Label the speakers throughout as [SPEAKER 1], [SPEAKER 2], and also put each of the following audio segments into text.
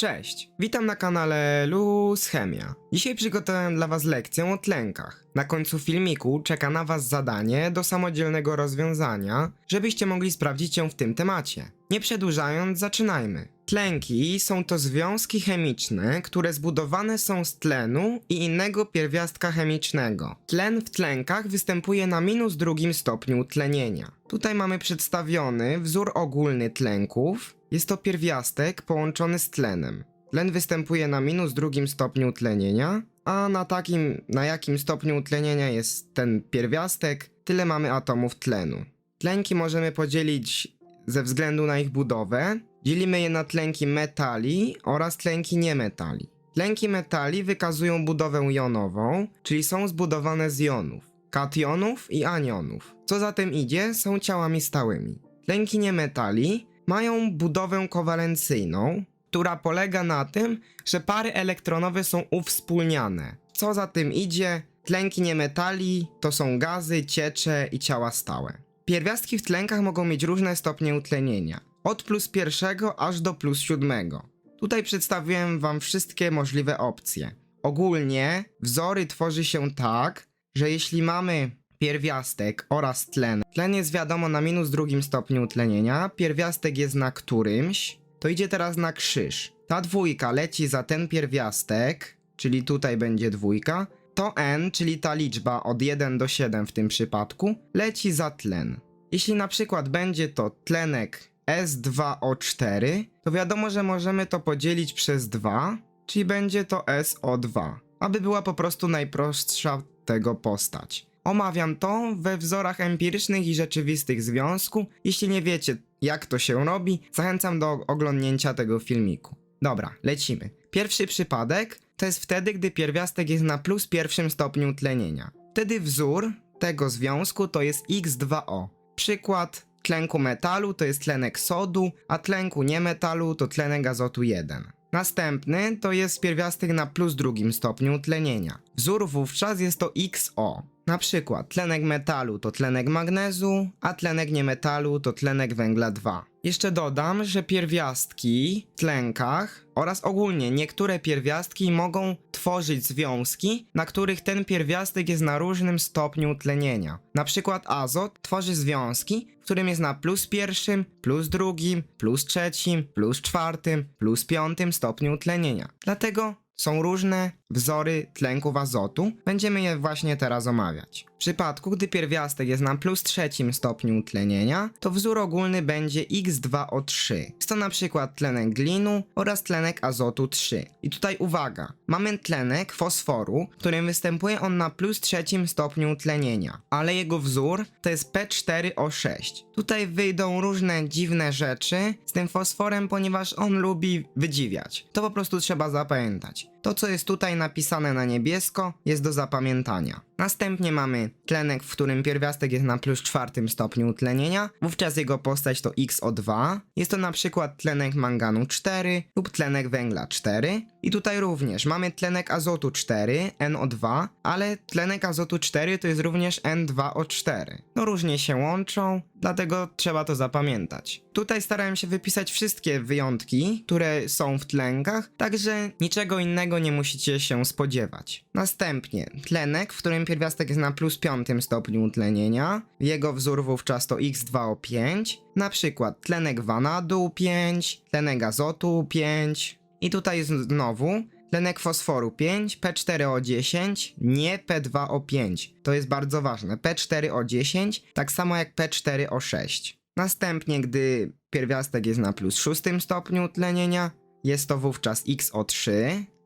[SPEAKER 1] Cześć, witam na kanale Luz Chemia. Dzisiaj przygotowałem dla Was lekcję o tlenkach. Na końcu filmiku czeka na Was zadanie do samodzielnego rozwiązania, żebyście mogli sprawdzić ją w tym temacie. Nie przedłużając, zaczynajmy. Tlenki są to związki chemiczne, które zbudowane są z tlenu i innego pierwiastka chemicznego. Tlen w tlenkach występuje na minus drugim stopniu utlenienia. Tutaj mamy przedstawiony wzór ogólny tlenków. Jest to pierwiastek połączony z tlenem. Tlen występuje na minus drugim stopniu utlenienia, a na takim, na jakim stopniu utlenienia jest ten pierwiastek, tyle mamy atomów tlenu. Tlenki możemy podzielić ze względu na ich budowę. Dzielimy je na tlenki metali oraz tlenki niemetali. Tlenki metali wykazują budowę jonową, czyli są zbudowane z jonów, kationów i anionów. Co za tym idzie, są ciałami stałymi. Tlenki niemetali mają budowę kowalencyjną, która polega na tym, że pary elektronowe są uwspólniane. Co za tym idzie, tlenki niemetali to są gazy, ciecze i ciała stałe. Pierwiastki w tlenkach mogą mieć różne stopnie utlenienia, od plus pierwszego aż do plus siódmego. Tutaj przedstawiłem wam wszystkie możliwe opcje. Ogólnie wzory tworzy się tak, że jeśli mamy pierwiastek oraz tlen, tlen jest wiadomo na minus drugim stopniu utlenienia, pierwiastek jest na którymś, to idzie teraz na krzyż. Ta dwójka leci za ten pierwiastek, czyli tutaj będzie dwójka, to n, czyli ta liczba od 1 do 7 w tym przypadku, leci za tlen. Jeśli na przykład będzie to tlenek S2O4, to wiadomo, że możemy to podzielić przez 2, czyli będzie to SO2, aby była po prostu najprostsza tego postać. Omawiam to we wzorach empirycznych i rzeczywistych związku. Jeśli nie wiecie, jak to się robi, zachęcam do oglądnięcia tego filmiku. Dobra, lecimy. Pierwszy przypadek to jest wtedy, gdy pierwiastek jest na plus pierwszym stopniu tlenienia. Wtedy wzór tego związku to jest X2O. Przykład tlenku metalu to jest tlenek sodu, a tlenku niemetalu to tlenek azotu 1. Następny to jest pierwiastek na plus drugim stopniu tlenienia. Wzór wówczas jest to XO. Na przykład tlenek metalu to tlenek magnezu, a tlenek niemetalu to tlenek węgla 2. Jeszcze dodam, że pierwiastki w tlenkach oraz ogólnie niektóre pierwiastki mogą tworzyć związki, na których ten pierwiastek jest na różnym stopniu tlenienia. Na przykład azot tworzy związki, w którym jest na plus pierwszym, plus drugim, plus trzecim, plus czwartym, plus piątym stopniu tlenienia. Dlatego są różne wzory tlenków azotu. Będziemy je właśnie teraz omawiać. W przypadku, gdy pierwiastek jest na plus trzecim stopniu utlenienia, to wzór ogólny będzie X2O3. Jest to na przykład tlenek glinu oraz tlenek azotu 3. I tutaj uwaga, mamy tlenek fosforu, w którym występuje on na plus trzecim stopniu utlenienia, ale jego wzór to jest P4O6. Tutaj wyjdą różne dziwne rzeczy z tym fosforem, ponieważ on lubi wydziwiać. To po prostu trzeba zapamiętać. To, co jest tutaj napisane na niebiesko, jest do zapamiętania. Następnie mamy tlenek, w którym pierwiastek jest na plus czwartym stopniu utlenienia, wówczas jego postać to XO2. Jest to na przykład tlenek manganu 4 lub tlenek węgla 4. I tutaj również mamy tlenek azotu 4, NO2, ale tlenek azotu 4 to jest również N2O4. No różnie się łączą, dlatego trzeba to zapamiętać. Tutaj starałem się wypisać wszystkie wyjątki, które są w tlenkach, także niczego innego nie musicie się spodziewać. Następnie tlenek, w którym pierwiastek jest na plus piątym stopniu utlenienia, jego wzór wówczas to X2O5, na przykład tlenek wanadu 5, tlenek azotu 5 i tutaj znowu tlenek fosforu 5, P4O10, nie P2O5. To jest bardzo ważne. P4O10, tak samo jak P4O6. Następnie, gdy pierwiastek jest na plus szóstym stopniu utlenienia, jest to wówczas XO3,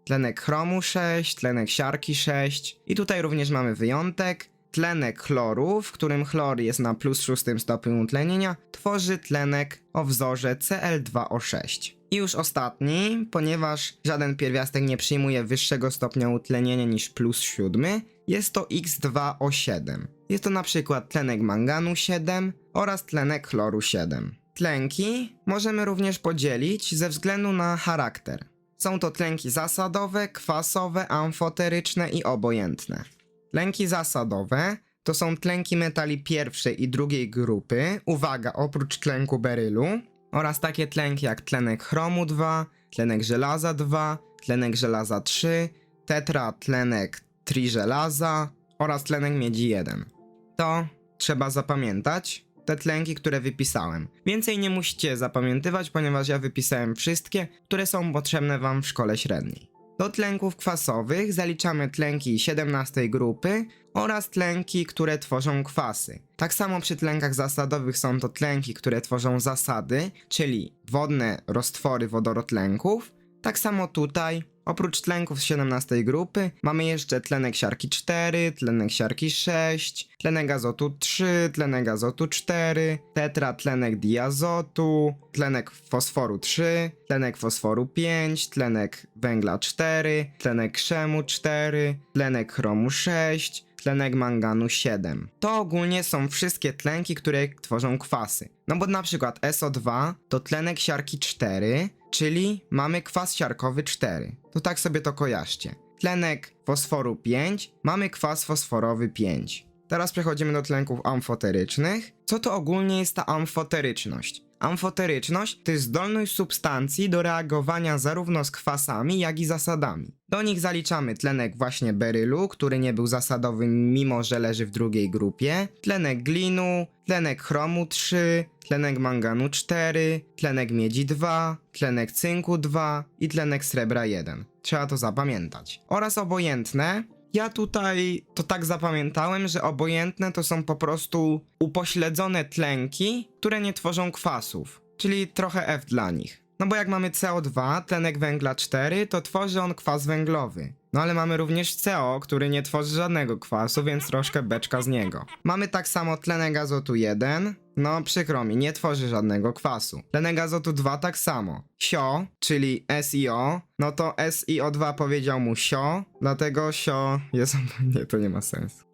[SPEAKER 1] tlenek chromu 6, tlenek siarki 6 i tutaj również mamy wyjątek. Tlenek chloru, w którym chlor jest na plus szóstym stopniu utlenienia, tworzy tlenek o wzorze Cl2O6. I już ostatni, ponieważ żaden pierwiastek nie przyjmuje wyższego stopnia utlenienia niż plus siódmy, jest to X2O7. Jest to na przykład tlenek manganu 7 oraz tlenek chloru 7. Tlenki możemy również podzielić ze względu na charakter. Są to tlenki zasadowe, kwasowe, amfoteryczne i obojętne. Tlenki zasadowe to są tlenki metali pierwszej i drugiej grupy, uwaga, oprócz tlenku berylu, oraz takie tlenki jak tlenek chromu 2, tlenek żelaza 2, tlenek żelaza 3, tetratlenek triżelaza oraz tlenek miedzi 1. To trzeba zapamiętać te tlenki, które wypisałem. Więcej nie musicie zapamiętywać, ponieważ ja wypisałem wszystkie, które są potrzebne wam w szkole średniej. Do tlenków kwasowych zaliczamy tlenki 17 grupy oraz tlenki, które tworzą kwasy. Tak samo przy tlenkach zasadowych są to tlenki, które tworzą zasady, czyli wodne roztwory wodorotlenków. Tak samo tutaj, oprócz tlenków z 17 grupy, mamy jeszcze tlenek siarki 4, tlenek siarki 6, tlenek azotu 3, tlenek azotu 4, tetratlenek diazotu, tlenek fosforu 3, tlenek fosforu 5, tlenek węgla 4, tlenek krzemu 4, tlenek chromu 6, tlenek manganu 7. To ogólnie są wszystkie tlenki, które tworzą kwasy. No bo na przykład SO2 to tlenek siarki 4, czyli mamy kwas siarkowy 4. To tak sobie to kojarzcie. Tlenek fosforu 5, mamy kwas fosforowy 5. Teraz przechodzimy do tlenków amfoterycznych. Co to ogólnie jest ta amfoteryczność? Amfoteryczność to jest zdolność substancji do reagowania zarówno z kwasami, jak i zasadami. Do nich zaliczamy tlenek właśnie berylu, który nie był zasadowy, mimo że leży w drugiej grupie, tlenek glinu, tlenek chromu 3, tlenek manganu 4, tlenek miedzi 2, tlenek cynku 2 i tlenek srebra 1. Trzeba to zapamiętać. Oraz obojętne, ja tutaj to tak zapamiętałem, że obojętne to są po prostu upośledzone tlenki, które nie tworzą kwasów, czyli trochę F dla nich. No bo jak mamy CO2, tlenek węgla 4, to tworzy on kwas węglowy. No ale mamy również CO, który nie tworzy żadnego kwasu, więc troszkę beczka z niego. Mamy tak samo tlenek azotu 1, no przykro mi, nie tworzy żadnego kwasu. Tlenek azotu 2 tak samo. SIO, czyli SiO, no to SiO2 powiedział mu SIO, dlatego SIO jest... Nie, to nie ma sensu.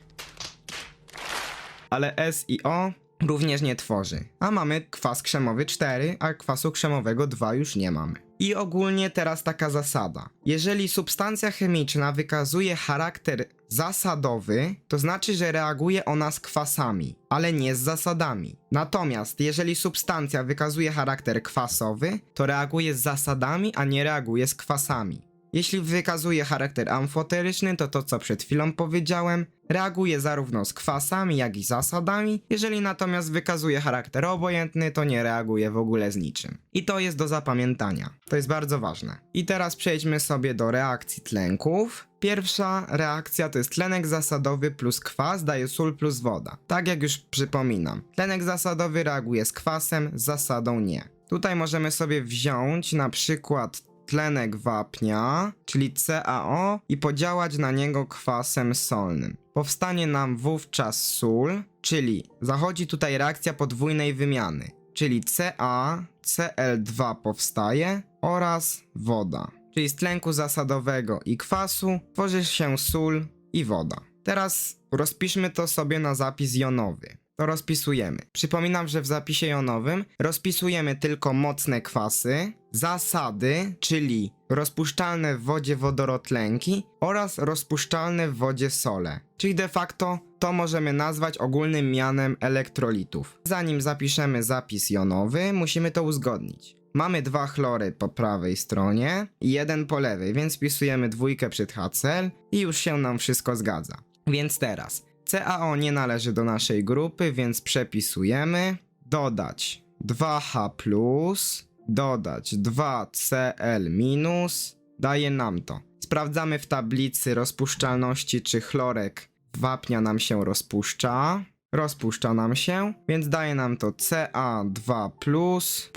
[SPEAKER 1] Ale SiO również nie tworzy. A mamy kwas krzemowy 4, a kwasu krzemowego 2 już nie mamy. I ogólnie teraz taka zasada. Jeżeli substancja chemiczna wykazuje charakter zasadowy, to znaczy, że reaguje ona z kwasami, ale nie z zasadami. Natomiast jeżeli substancja wykazuje charakter kwasowy, to reaguje z zasadami, a nie reaguje z kwasami. Jeśli wykazuje charakter amfoteryczny, to to co przed chwilą powiedziałem, reaguje zarówno z kwasami, jak i zasadami. Jeżeli natomiast wykazuje charakter obojętny, to nie reaguje w ogóle z niczym. I to jest do zapamiętania. To jest bardzo ważne. I teraz przejdźmy sobie do reakcji tlenków. Pierwsza reakcja to jest tlenek zasadowy plus kwas daje sól plus woda. Tak jak już przypominam. Tlenek zasadowy reaguje z kwasem, z zasadą nie. Tutaj możemy sobie wziąć na przykład tlenek wapnia, czyli CaO, i podziałać na niego kwasem solnym. Powstanie nam wówczas sól, czyli zachodzi tutaj reakcja podwójnej wymiany, czyli Ca, Cl2 powstaje oraz woda. Czyli z tlenku zasadowego i kwasu tworzy się sól i woda. Teraz rozpiszmy to sobie na zapis jonowy to rozpisujemy. Przypominam, że w zapisie jonowym rozpisujemy tylko mocne kwasy, zasady, czyli rozpuszczalne w wodzie wodorotlenki oraz rozpuszczalne w wodzie sole. Czyli de facto to możemy nazwać ogólnym mianem elektrolitów. Zanim zapiszemy zapis jonowy, musimy to uzgodnić. Mamy dwa chlory po prawej stronie i jeden po lewej, więc wpisujemy dwójkę przed HCl i już się nam wszystko zgadza. Więc teraz CaO nie należy do naszej grupy, więc przepisujemy. Dodać 2H+, dodać 2Cl-, daje nam to. Sprawdzamy w tablicy rozpuszczalności, czy chlorek wapnia nam się rozpuszcza. Rozpuszcza nam się, więc daje nam to Ca2 plus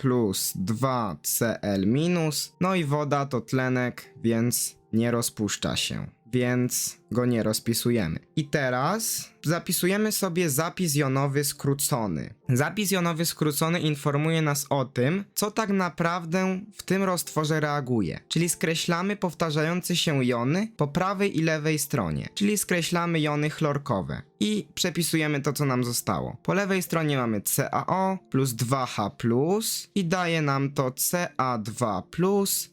[SPEAKER 1] 2Cl-, no i woda to tlenek, więc nie rozpuszcza się więc go nie rozpisujemy. I teraz zapisujemy sobie zapis jonowy skrócony. Zapis jonowy skrócony informuje nas o tym, co tak naprawdę w tym roztworze reaguje. Czyli skreślamy powtarzające się jony po prawej i lewej stronie. Czyli skreślamy jony chlorkowe. I przepisujemy to, co nam zostało. Po lewej stronie mamy CaO plus 2H+, i daje nam to Ca2+,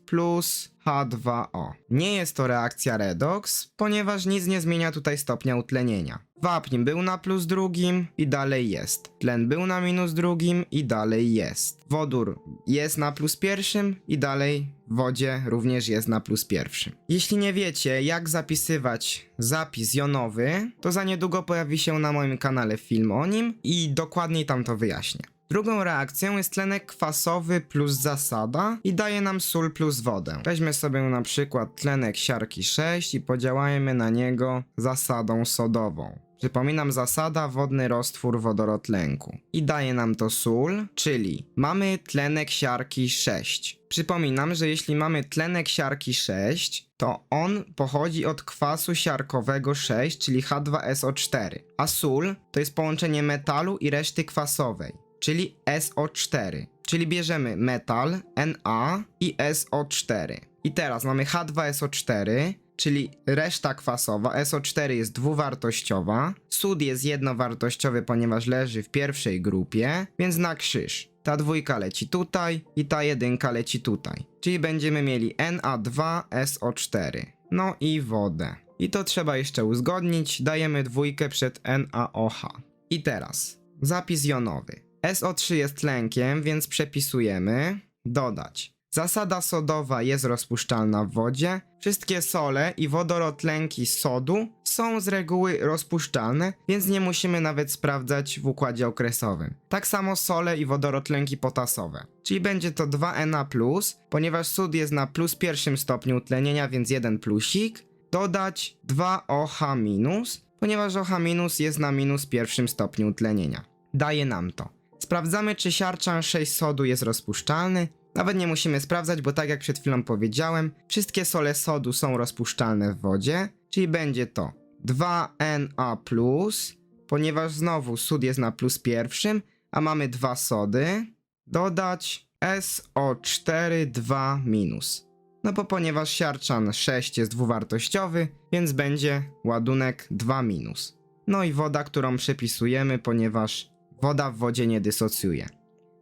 [SPEAKER 1] plus H2O. Nie jest to reakcja redox, ponieważ nic nie zmienia tutaj stopnia utlenienia. Wapń był na plus drugim i dalej jest. Tlen był na minus drugim i dalej jest. Wodór jest na plus pierwszym i dalej w wodzie również jest na plus pierwszym. Jeśli nie wiecie, jak zapisywać zapis jonowy, to za niedługo pojawi się na moim kanale film o nim i dokładniej tam to wyjaśnię. Drugą reakcją jest tlenek kwasowy plus zasada i daje nam sól plus wodę. Weźmy sobie na przykład tlenek siarki 6 i podziałajmy na niego zasadą sodową. Przypominam zasada wodny roztwór wodorotlenku. I daje nam to sól, czyli mamy tlenek siarki 6. Przypominam, że jeśli mamy tlenek siarki 6, to on pochodzi od kwasu siarkowego 6, czyli H2SO4. A sól to jest połączenie metalu i reszty kwasowej, czyli SO4. Czyli bierzemy metal, Na i SO4. I teraz mamy H2SO4, czyli reszta kwasowa. SO4 jest dwuwartościowa. Sód jest jednowartościowy, ponieważ leży w pierwszej grupie, więc na krzyż. Ta dwójka leci tutaj i ta jedynka leci tutaj. Czyli będziemy mieli Na2SO4. No i wodę. I to trzeba jeszcze uzgodnić. Dajemy dwójkę przed NaOH. I teraz zapis jonowy. SO3 jest tlenkiem, więc przepisujemy. Dodać. Zasada sodowa jest rozpuszczalna w wodzie. Wszystkie sole i wodorotlenki sodu są z reguły rozpuszczalne, więc nie musimy nawet sprawdzać w układzie okresowym. Tak samo sole i wodorotlenki potasowe. Czyli będzie to 2Na+, ponieważ sód jest na plus pierwszym stopniu utlenienia, więc jeden plusik. Dodać 2OH-, ponieważ OH- jest na minus pierwszym stopniu utlenienia. Daje nam to. Sprawdzamy, czy siarczan 6 sodu jest rozpuszczalny. Nawet nie musimy sprawdzać, bo tak jak przed chwilą powiedziałem, wszystkie sole sodu są rozpuszczalne w wodzie, czyli będzie to 2Na+, ponieważ znowu sód jest na plus pierwszym, a mamy dwa sody, dodać SO4 2 minus. No bo ponieważ siarczan 6 jest dwuwartościowy, więc będzie ładunek 2 minus. No i woda, którą przepisujemy, ponieważ woda w wodzie nie dysocjuje.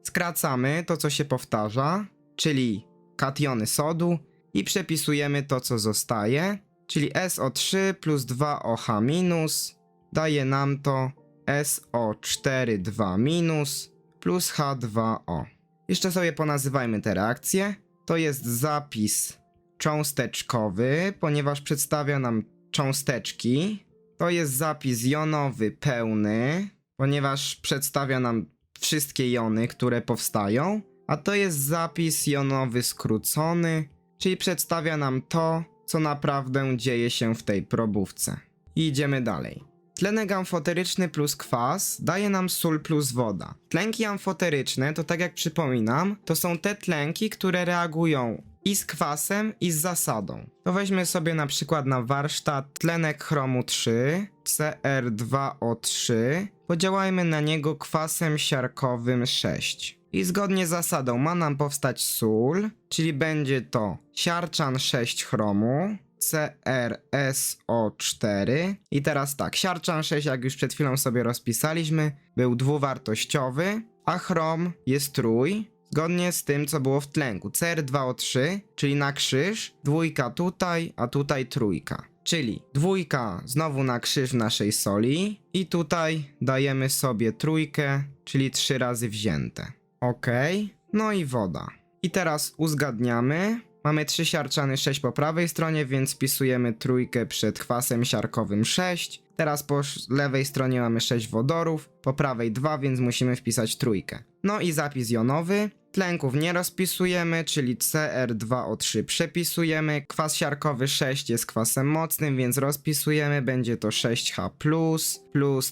[SPEAKER 1] Skracamy to, co się powtarza, czyli kationy sodu i przepisujemy to, co zostaje, czyli SO3 plus 2OH minus daje nam to SO4 2 minus plus H2O. Jeszcze sobie ponazywajmy te reakcje. To jest zapis cząsteczkowy, ponieważ przedstawia nam cząsteczki. To jest zapis jonowy pełny, ponieważ przedstawia nam wszystkie jony, które powstają. A to jest zapis jonowy skrócony, czyli przedstawia nam to, co naprawdę dzieje się w tej probówce. I idziemy dalej. Tlenek amfoteryczny plus kwas daje nam sól plus woda. Tlenki amfoteryczne to tak jak przypominam, to są te tlenki, które reagują i z kwasem i z zasadą. To weźmy sobie na przykład na warsztat tlenek chromu 3, CR2O3, podziałajmy na niego kwasem siarkowym 6. I zgodnie z zasadą ma nam powstać sól, czyli będzie to siarczan 6 chromu, CRSO4. I teraz tak, siarczan 6, jak już przed chwilą sobie rozpisaliśmy, był dwuwartościowy, a chrom jest trój, zgodnie z tym, co było w tlenku. CR2O3, czyli na krzyż, dwójka tutaj, a tutaj trójka. Czyli dwójka znowu na krzyż naszej soli i tutaj dajemy sobie trójkę, czyli trzy razy wzięte. Ok, no i woda. I teraz uzgadniamy. Mamy trzy siarczany 6 po prawej stronie, więc wpisujemy trójkę przed kwasem siarkowym 6. Teraz po lewej stronie mamy 6 wodorów, po prawej 2, więc musimy wpisać trójkę. No i zapis jonowy. Tlenków nie rozpisujemy, czyli CR2O3 przepisujemy. Kwas siarkowy 6 jest kwasem mocnym, więc rozpisujemy. Będzie to 6H plus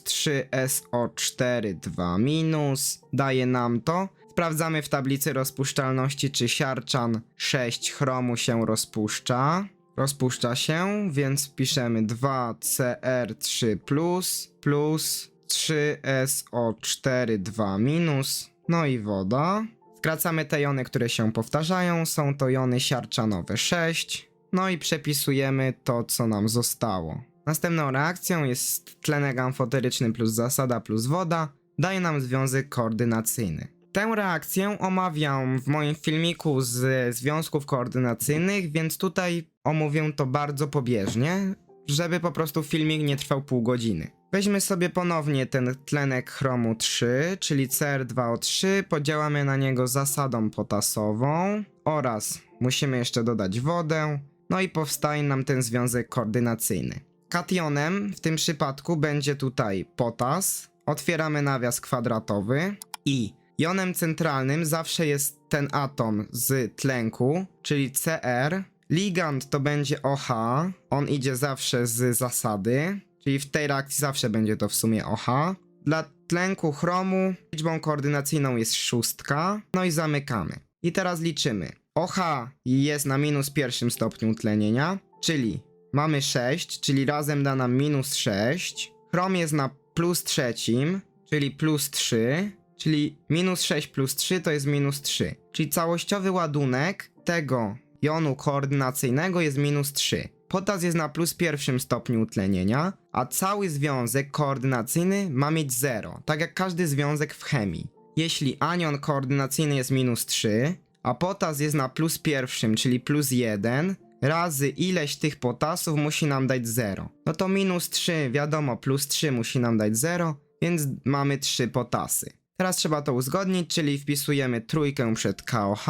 [SPEAKER 1] 3SO4 2 minus. Daje nam to. Sprawdzamy w tablicy rozpuszczalności, czy siarczan 6 chromu się rozpuszcza. Rozpuszcza się, więc wpiszemy 2CR3 plus plus 3SO4 2 minus. No i woda. Skracamy te jony, które się powtarzają. Są to jony siarczanowe 6. No i przepisujemy to, co nam zostało. Następną reakcją jest tlenek amfoteryczny plus zasada plus woda. Daje nam związek koordynacyjny. Tę reakcję omawiam w moim filmiku z związków koordynacyjnych, więc tutaj omówię to bardzo pobieżnie. żeby po prostu filmik nie trwał pół godziny. Weźmy sobie ponownie ten tlenek chromu 3, czyli CR2O3, podziałamy na niego zasadą potasową oraz musimy jeszcze dodać wodę, no i powstaje nam ten związek koordynacyjny. Kationem w tym przypadku będzie tutaj potas, otwieramy nawias kwadratowy i jonem centralnym zawsze jest ten atom z tlenku, czyli Cr. Ligand to będzie OH, on idzie zawsze z zasady, czyli w tej reakcji zawsze będzie to w sumie OH. Dla tlenku chromu liczbą koordynacyjną jest szóstka, no i zamykamy. I teraz liczymy. OH jest na minus pierwszym stopniu tlenienia, czyli mamy 6, czyli razem da nam minus 6. Chrom jest na plus trzecim, czyli plus 3, czyli minus 6 plus 3 to jest minus 3. Czyli całościowy ładunek tego jonu koordynacyjnego jest minus 3. Potas jest na plus pierwszym stopniu utlenienia, a cały związek koordynacyjny ma mieć 0, tak jak każdy związek w chemii. Jeśli anion koordynacyjny jest minus 3, a potas jest na plus pierwszym, czyli plus 1, razy ileś tych potasów musi nam dać 0. No to minus 3, wiadomo, plus 3 musi nam dać 0, więc mamy 3 potasy. Teraz trzeba to uzgodnić, czyli wpisujemy trójkę przed KOH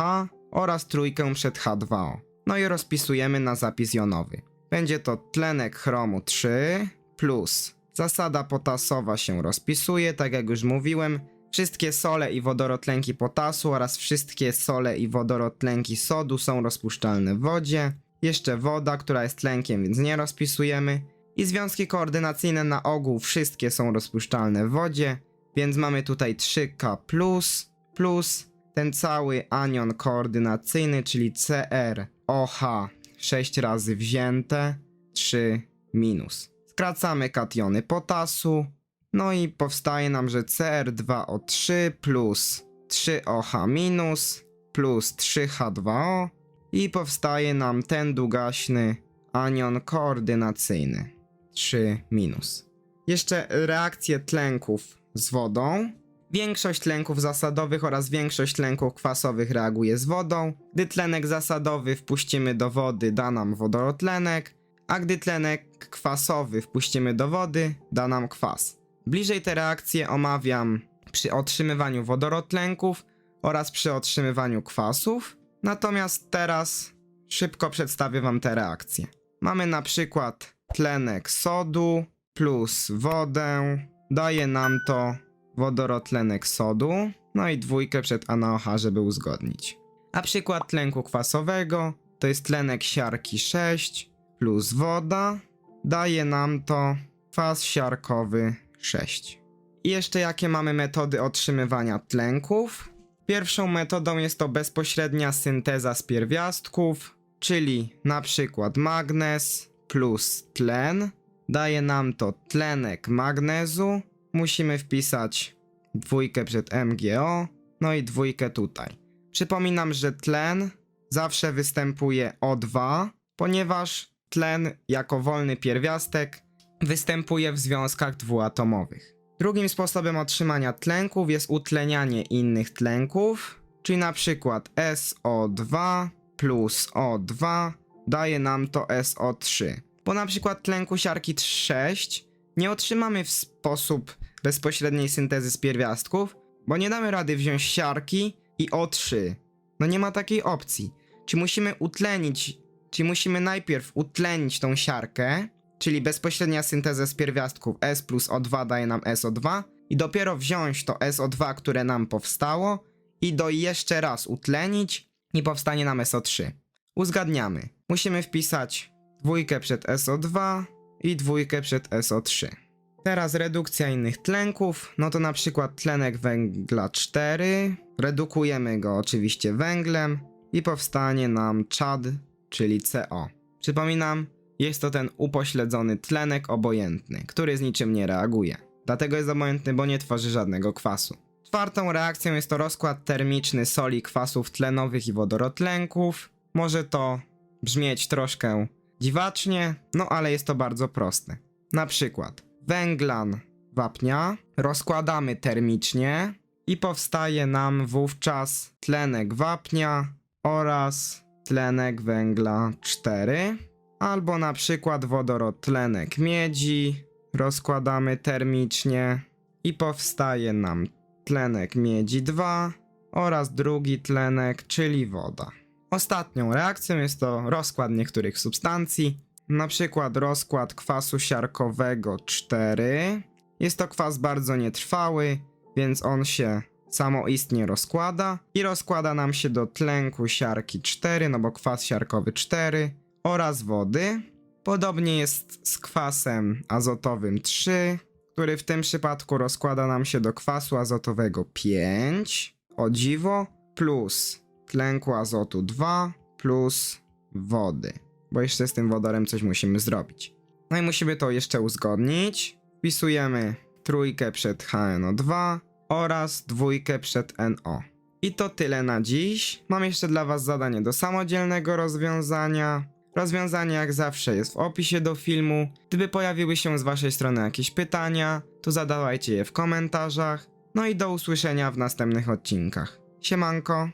[SPEAKER 1] oraz trójkę przed H2O. No i rozpisujemy na zapis jonowy. Będzie to tlenek chromu 3 plus zasada potasowa się rozpisuje, tak jak już mówiłem. Wszystkie sole i wodorotlenki potasu oraz wszystkie sole i wodorotlenki sodu są rozpuszczalne w wodzie. Jeszcze woda, która jest tlenkiem, więc nie rozpisujemy. I związki koordynacyjne na ogół wszystkie są rozpuszczalne w wodzie, więc mamy tutaj 3K plus, plus ten cały anion koordynacyjny, czyli CR OH 6 razy wzięte, 3 minus. Skracamy kationy potasu, no i powstaje nam, że CR2O3 plus 3OH minus plus 3H2O i powstaje nam ten długaśny anion koordynacyjny 3 minus. Jeszcze reakcje tlenków z wodą. Większość tlenków zasadowych oraz większość tlenków kwasowych reaguje z wodą. Gdy tlenek zasadowy wpuścimy do wody, da nam wodorotlenek, a gdy tlenek kwasowy wpuścimy do wody, da nam kwas. Bliżej te reakcje omawiam przy otrzymywaniu wodorotlenków oraz przy otrzymywaniu kwasów. Natomiast teraz szybko przedstawię Wam te reakcje. Mamy na przykład tlenek sodu plus wodę, daje nam to wodorotlenek sodu, no i dwójkę przed ANOH, żeby uzgodnić. A przykład tlenku kwasowego to jest tlenek siarki 6 plus woda, daje nam to kwas siarkowy 6. I jeszcze jakie mamy metody otrzymywania tlenków? Pierwszą metodą jest to bezpośrednia synteza z pierwiastków, czyli na przykład magnez plus tlen. Daje nam to tlenek magnezu. Musimy wpisać dwójkę przed MgO, no i dwójkę tutaj. Przypominam, że tlen zawsze występuje O2, ponieważ tlen jako wolny pierwiastek występuje w związkach dwuatomowych. Drugim sposobem otrzymania tlenków jest utlenianie innych tlenków, czyli na przykład SO2 plus O2 daje nam to SO3. Bo na przykład tlenku siarki 6 nie otrzymamy w sposób bezpośredniej syntezy z pierwiastków, bo nie damy rady wziąć siarki i O3. No nie ma takiej opcji. Czy musimy utlenić, czy musimy najpierw utlenić tą siarkę, czyli bezpośrednia synteza z pierwiastków S plus O2 daje nam SO2 i dopiero wziąć to SO2, które nam powstało i do jeszcze raz utlenić i powstanie nam SO3. Uzgadniamy. Musimy wpisać dwójkę przed SO2 i dwójkę przed SO3. Teraz redukcja innych tlenków, no to na przykład tlenek węgla 4, redukujemy go oczywiście węglem i powstanie nam czad, czyli CO. Przypominam, jest to ten upośledzony tlenek obojętny, który z niczym nie reaguje. Dlatego jest obojętny, bo nie tworzy żadnego kwasu. Czwartą reakcją jest to rozkład termiczny soli kwasów tlenowych i wodorotlenków. Może to brzmieć troszkę dziwacznie, no ale jest to bardzo proste. Na przykład węglan wapnia rozkładamy termicznie i powstaje nam wówczas tlenek wapnia oraz tlenek węgla 4. Albo na przykład wodorod tlenek miedzi rozkładamy termicznie i powstaje nam tlenek miedzi 2 oraz drugi tlenek, czyli woda. Ostatnią reakcją jest to rozkład niektórych substancji, na przykład rozkład kwasu siarkowego 4. Jest to kwas bardzo nietrwały, więc on się samoistnie rozkłada i rozkłada nam się do tlenku siarki 4, no bo kwas siarkowy 4 oraz wody. Podobnie jest z kwasem azotowym 3, który w tym przypadku rozkłada nam się do kwasu azotowego 5, o dziwo, plus tlenku azotu 2, plus wody. Bo jeszcze z tym wodorem coś musimy zrobić. No i musimy to jeszcze uzgodnić. Wpisujemy trójkę przed HNO2 oraz dwójkę przed NO. I to tyle na dziś. Mam jeszcze dla Was zadanie do samodzielnego rozwiązania. Rozwiązanie jak zawsze jest w opisie do filmu. Gdyby pojawiły się z Waszej strony jakieś pytania, to zadawajcie je w komentarzach. No i do usłyszenia w następnych odcinkach. Siemanko.